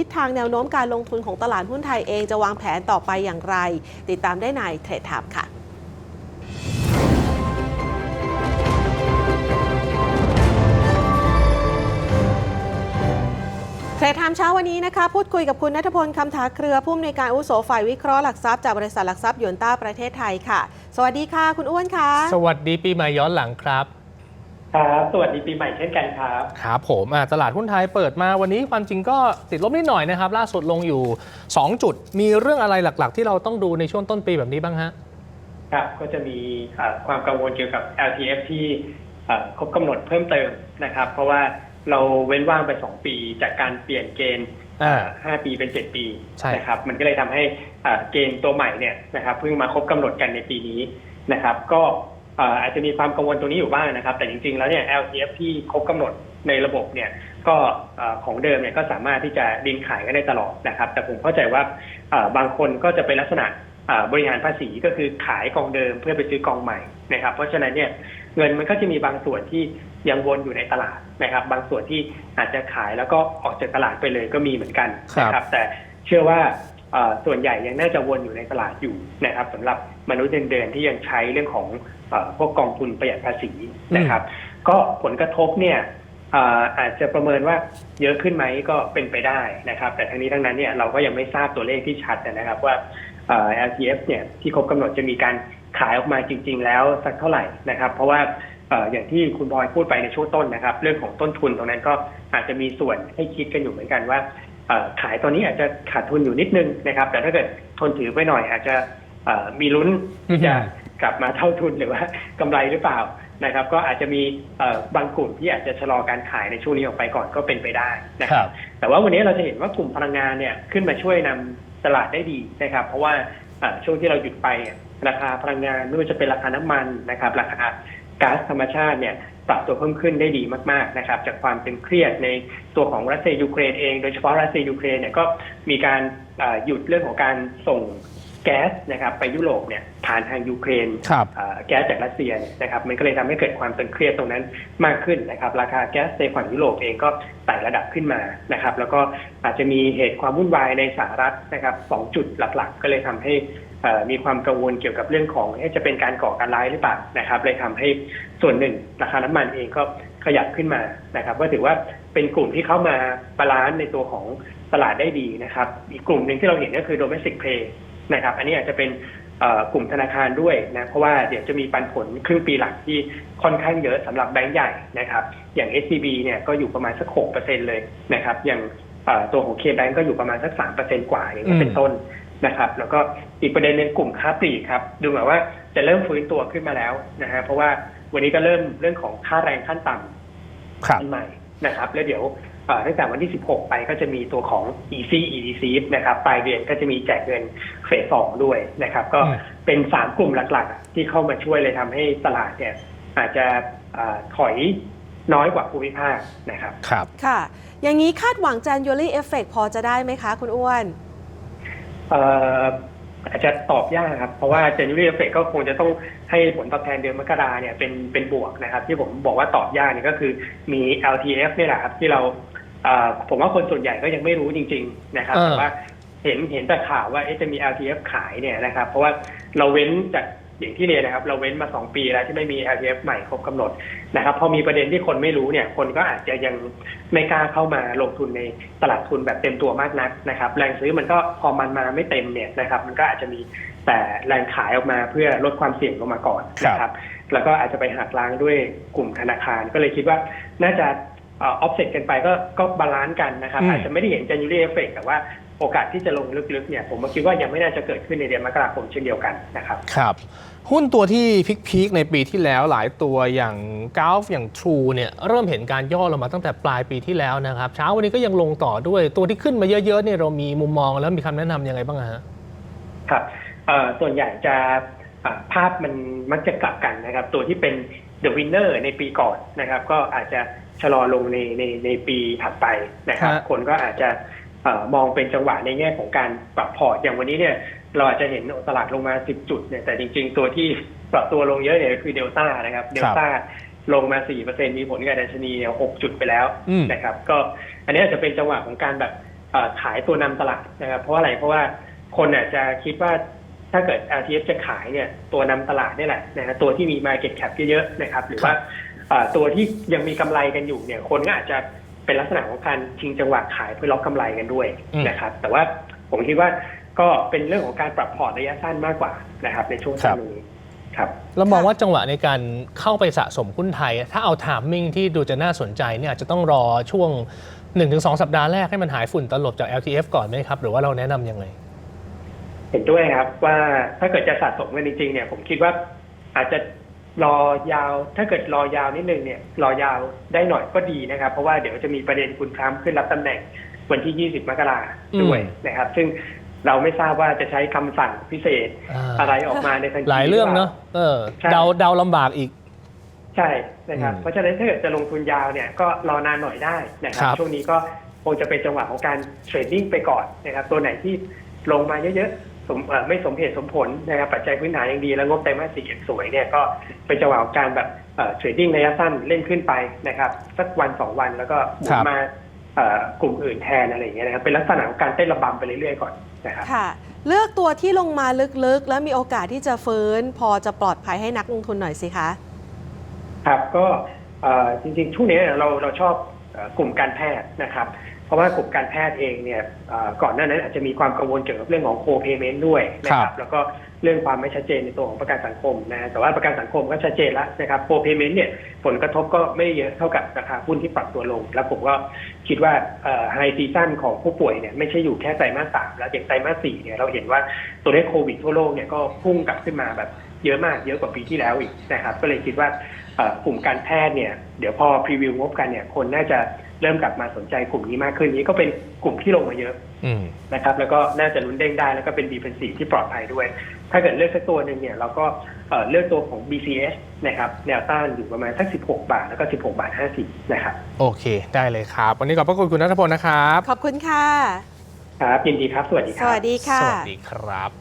ทิศทางแนวโน้มการลงทุนของตลาดหุ้นไทยเองจะวางแผนต่อไปอย่างไร ติดตามได้ในเทรดไทม์ค่ะเทรดไทม์เช้าวันนี้นะคะพูดคุยกับคุณนัทพลคำถาเครือผู้อำนวยการอุโสฝ่ายวิเคราะห์หลักทรัพย์จากบริษัทหลักทรัพย์ยวนต้าประเทศไทยค่ะ สวัสดีค่ะ คุณอ้วนค่ะ สวัสดีปีใหม่ย้อนหลังครับ ครับสวัสดีปีใหม่เช่นกันครับ ครับผมอะตลาดหุ้นไทยเปิดมาวันนี้ความจริงก็ติดลบนิดหน่อยนะครับ ล่าสุดลงอยู่ 2 จุด มีเรื่องอะไรหลักๆ ที่เราต้องดูในช่วงต้นปีแบบนี้บ้างฮะ ครับก็จะมีเอ่อความกังวลเกี่ยวกับ LTF ที่เอ่อครบกำหนดเพิ่มเติมนะครับ เพราะว่าเราเว้นว่างไป 2 ปีจากการเปลี่ยนเกณฑ์อ่าห้าปีเป็น7ปีใช่นะครับ มันก็เลยทำให้เอ่อเกณฑ์ตัวใหม่เนี่ยนะครับเพิ่งมาครบกำหนดกันในปีนี้นะครับ ก็เอ่ออาจจะมีความกังวลตรงนี้อยู่บ้างนะครับ แต่จริงๆ แล้วเนี่ย LTF ที่ครบกำหนดในระบบเนี่ยก็เอ่อของเดิมเนี่ยก็สามารถที่จะดินขายกันได้ตลอดนะครับ แต่ผมเข้าใจว่าเอ่อบางคนก็จะเป็นลักษณะเอ่อบริหารภาษีก็คือขายกองเดิมเพื่อไปซื้อกองใหม่นะครับ เพราะฉะนั้นเนี่ยเงินมันก็จะมีบางส่วนที่ยังวนอยู่ในตลาดนะครับ บางส่วนที่อาจจะขายแล้วก็ออกจากตลาดไปเลยก็มีเหมือนกันนะครับ แต่เชื่อว่าเอ่อส่วนใหญ่ยังน่าจะวนอยู่ในตลาดอยู่นะครับสำหรับมนุษย์เงินเดือนที่ยังใช้เรื่องของเออ พวกกองทุนประหยัดภาษีนะครับ ก็ผลกระทบเนี่ยเอ่ออาจจะประเมินว่าเยอะขึ้นไหมก็เป็นไปได้นะครับ แต่ทั้งนี้ทั้งนั้นเนี่ยเราก็ยังไม่ทราบตัวเลขที่ชัดนะครับว่าเอ่อ LTF เนี่ยที่ครบกำหนดจะมีการขายออกมาจริง ๆ แล้วสักเท่าไหร่นะครับ เพราะว่าเอ่ออย่างที่คุณบอยพูดไปในช่วงต้นนะครับ เรื่องของต้นทุนตรงนั้นก็อาจจะมีส่วนให้คิดกันอยู่เหมือนกันว่าเอ่อขายตอนนี้อาจจะขาดทุนอยู่นิดนึงนะครับ แต่ถ้าเกิดทนถือไปหน่อยอาจจะเอ่อมีลุ้นที่จะ กลับมาเท่าทุนหรือว่ากำไรหรือเปล่านะครับ ก็อาจจะมีเอ่อบางกลุ่มที่อาจจะชะลอการขายในช่วงนี้ออกไปก่อนก็เป็นไปได้นะคครัรับบแต่ว่าวันนี้เราจะเห็นว่ากลุ่มพลังงานเนี่ยขึ้นมาช่วยนำตลาดได้ดีนะครับ เพราะว่าเอ่อช่วงที่เราหยุดไปเนี่ยราคาพลังงานไม่ว่าจะเป็นราคาน้ำมันนะครับ ราคาก๊าซธรรมชาติเนี่ยปรับตัวเพิ่มขึ้นได้ดีมากๆนะครับ จากความตึงเครียดในตัวของรัสเซียยูเครนเอง โดยเฉพาะรัสเซียยูเครนเนี่ยก็มีการเอ่อหยุดเรื่องของการส่ง แก๊สนะครับไปยุโรปเนี่ยผ่านทางยูเครนครับเอ่อแก๊สจากรัสเซียเนี่ยนะครับมันก็เลยทำให้เกิดความตึงเครียดตรงนั้นมากขึ้นนะครับ ราคาแก๊สในฝั่งยุโรปเองก็ไต่ระดับขึ้นมานะครับ แล้วก็อาจจะมีเหตุความวุ่นวายในสหรัฐนะครับสองจุดหลักๆ ก็เลยทำให้เอ่อมีความกังวลเกี่ยวกับเรื่องของเอ๊ะจะเป็นการก่อการร้ายหรือเปล่านะครับ เลยทำให้ส่วนหนึ่งราคาน้ำมันเองก็ขยับขึ้นมานะครับก็ถือว่าเป็นกลุ่มที่เข้ามาบาลานซ์ในตัวของตลาดได้ดีนะครับ อีกกลุ่มหนึ่งที่เราเห็นก็คือ domestic play นะครับอันนี้อาจจะเป็นเอ่อกลุ่มธนาคารด้วยนะเพราะว่าเดี๋ยวจะมีปันผลครึ่งปีหลังที่ค่อนข้างเยอะสำหรับแบงก์ใหญ่นะครับอย่าง SCB เนี่ยก็อยู่ประมาณสักหกเปอร์เซ็นเลยนะครับอย่างเอ่อตัวของ KBank ก็อยู่ประมาณสักสามเปอร์เซ็นกว่าอย่างนี้ยเป็นต้นนะครับ แล้วก็อีกประเด็นหนึ่งกลุ่มค้าปลีกครับ ดูเหมือนว่าจะเริ่มฟื้นตัวขึ้นมาแล้วนะฮะเพราะว่าวันนี้ก็เริ่มเรื่องของค่าแรงขั้นต่ำครับอันใหม่ นะครับ แล้วเดี๋ยวเอ่อตั้งแต่วันที่ 16 ไปก็จะมีตัวของ Easy EDC นะครับปลายเดือนก็จะมีแจกเงินเฟสสองด้วยนะครับ ก็อืมเป็น 3 กลุ่มหลักๆ ที่เข้ามาช่วยเลยทำให้ตลาดเนี่ยอาจจะเอ่อถอยน้อยกว่าภูมิภาคนะครับ ครับค่ะ อย่างนี้คาดหวัง January Effect พอจะได้ไหมคะ คุณอ้วนเอ่ออาจจะตอบยากครับ เพราะว่า January Effect ก็คงจะต้องให้ผลตอบแทนเดือนมกราเนี่ยเป็นเป็นบวกนะครับ ที่ผมบอกว่าตอบยากเนี่ยก็คือมี LTF เนี่ยแหละครับที่เราเอ่อผมว่าคนส่วนใหญ่ก็ยังไม่รู้จริง ๆ นะครับเออแต่ว่าเห็นเห็นแต่ข่าวว่าเอ๊ะจะมี LTF ขายเนี่ยนะครับ เพราะว่าเราเว้นจาก อย่างที่เรียนนะครับ เราเว้นมาสองปีแล้วที่ไม่มี LTF ใหม่ครบกำหนดนะครับพอมีประเด็นที่คนไม่รู้เนี่ยคนก็อาจจะยังไม่กล้าเข้ามาลงทุนในตลาดทุนแบบเต็มตัวมากนักนะครับ แรงซื้อมันก็พอมันมาไม่เต็มเนี่ยนะครับ มันก็อาจจะมีแต่แรงขายออกมาเพื่อลดความเสี่ยงลงมาก่อนนะครับ แล้วก็อาจจะไปหักล้างด้วยกลุ่มธนาคาร ก็เลยคิดว่าน่าจะออฟเซ็ตกันไปก็ก็บาลานซ์กันนะครับอืมอาจจะไม่ได้เห็น January effect แต่ว่า โอกาสที่จะลงลึกๆเนี่ยผมก็คิดว่ายังไม่น่าจะเกิดขึ้นในเดือนมกราคมเช่นเดียวกันนะครับครับหุ้นตัวที่พีคๆในปีที่แล้วหลายตัวอย่างก l ฟอย่าง True เนี่ยเริ่มเห็นการย่อลงมาตั้งแต่ปลายปีที่แล้วนะครับ เช้าวันนี้ก็ยังลงต่อด้วยตัวที่ขึ้นมาเยอะๆเนี่ยเรามีมุมมองแล้วมีคำแนะนำยังไงบ้างอะฮะครับเอ่อส่วนใหญ่จะอ่าภาพมันมักจะกลับกันนะครับ ตัวที่เป็น the winner ในปีก่อนนะครับ ก็อาจจะชะลอลงในในในปีถัดไปนะครับฮะคนก็อาจจะเออมองเป็นจังหวะในแง่ของการปรับพอร์ตอย่างวันนี้เนี่ยเราอาจจะเห็นตลาดลงมา 10 จุดเนี่ยแต่จริง ๆ ตัวที่ปรับตัวลงเยอะเนี่ยก็คือเดลต้านะครับเดลต้าลงมา 4%มีผลกับดัชนีเนี่ย6จุดไปแล้วอืมนะครับก็อันนี้อาจจะเป็นจังหวะของการแบบเอ่อขายตัวนำตลาดนะครับ เพราะอะไรเพราะว่าคนอาจจะคิดว่าถ้าเกิด LTF จะขายเนี่ยตัวนำตลาดนี่แหละนะฮะตัวที่มี Market Cap เยอะๆนะครับหรือว่าเอ่อตัวที่ยังมีกำไรกันอยู่เนี่ยคนก็อาจจะ เป็นลักษณะของการชิงจังหวะขายเพื่อล็อกกำไรกันด้วยอืมนะครับ แต่ว่าผมคิดว่าก็เป็นเรื่องของการปรับพอร์ตระยะสั้นมากกว่านะครับในช่วงสั้นนี้ครับเรามองว่าจังหวะในการเข้าไปสะสมหุ้นไทย ถ้าเอาถามมิ่งที่ดูจะน่าสนใจเนี่ยอาจจะต้องรอช่วง 1-2 สัปดาห์แรกให้มันหายฝุ่นตลบจาก LTF ก่อนไหมครับ หรือว่าเราแนะนำยังไง เห็นด้วยครับว่าถ้าเกิดจะสะสมกันจริงๆเนี่ยผมคิดว่าอาจจะ รอยาว ถ้าเกิดรอยาวนิดนึงเนี่ย รอยาวได้หน่อยก็ดีนะครับ เพราะว่าเดี๋ยวจะมีประเด็นคุณทรัมป์ขึ้นรับตำแหน่งวันที่ 20 มกราด้วยนะครับ ซึ่งเราไม่ทราบว่าจะใช้คำสั่งพิเศษอ่าอะไรออกมาในทันทีหลายเรื่องเนาะเออใช่เดาเดาลำบากอีก ใช่นะครับอืมเพราะฉะนั้นถ้าเกิดจะลงทุนยาวเนี่ยก็รอนานหน่อยได้นะครัครับบช่วงนี้ก็คงจะเป็นจังหวะของการเทรดดิ้งไปก่อนนะครับ ตัวไหนที่ลงมาเยอะๆ สมเอ่อไม่สมเหตุสมผลนะครับปัจจัยพื้นฐานยังดี แล้วงบไตรมาสสี่ยังสวยเนี่ยก็เป็นจังหวะของการแบบเทรดดิ้งระยะสั้นเล่นขึ้นไปนะครับสักวันสองวันแล้วก็หมุครันบมาเอ่อกลุ่มอื่นแทนอะไรอย่างเงี้ยนะครับเป็นลักษณะของการเต้นระบำไปเรื่อยๆก่อนนะครับค่ะ เลือกตัวที่ลงมาลึกๆ แล้วมีโอกาสที่จะฟื้น พอจะปลอดภัยให้นักลงทุนหน่อยสิคะครับก็เอ่อจริงๆช่วงนี้เราเราชอบเอ่อกลุ่มการแพทย์นะครับเพ ราะว่ากลุ่มการแพทย์เองเนี่ยเอ่อก่อนหน้านั้นอาจจะมีความกังวลเกี่ยวกับเรื่องของโคเ a เมนต์ด้วยนะคครัรับบแล้วก็เรื่องความไม่ชัดเจนในตัวของประกันสังคมนะแต่ว่าประกันสังคมก็ชัดเจนแล้วนะครับโคเ a เมนต์เนี่ยผลกระทบก็ไม่เยอะเท่ากับราคาหุ้นที่ปรับตัวลง แล้วผมก็คิดว่าไฮซีซั่นของผู้ป่วยเนี่ยไม่ใช่อยู่แค่ไตรมาสสามแล้วอย่างไตรมาสสี่เนี่ยเราเห็นว่าตัวเลขโควิดทั่วโลกเนี่ยก็พุ่งกลับขึ้นมาแบบเยอะมากเยอะกว่าปีที่แล้วอีกนะครับ ก็เลยคิดว่าเอ่อกลุ่มการแพทย์เนี่ยเดี๋ยวพอพรีวิวงบกันเนี่ยคนน่าจะ เริ่มกลับมาสนใจกลุ่มนี้มากขึ้นนี้ก็เป็นกลุ่มที่ลงมาเยอะอืมนะครับแล้วก็น่าจะลุ้นเด้งได้แล้วก็เป็นดีเป็นสีที่ปลอดภัยด้วย ถ้าเกิดเลือกสักตัวหนึ่งเนี่ยเราก็เอ่อเลือกตัวของ BCS นะครับแนวต้านอยู่ประมาณสัก 16 บาท แล้วก็ 16 บาท 50 นะครับ โอเค ได้เลยครับ วันนี้ขอบพระคุณคุณนัทพลนะครับ ขอบคุณค่ะ ครับยินดีครับ สวัสดีคสรับวัสดีค่ะ สวัสดีครับ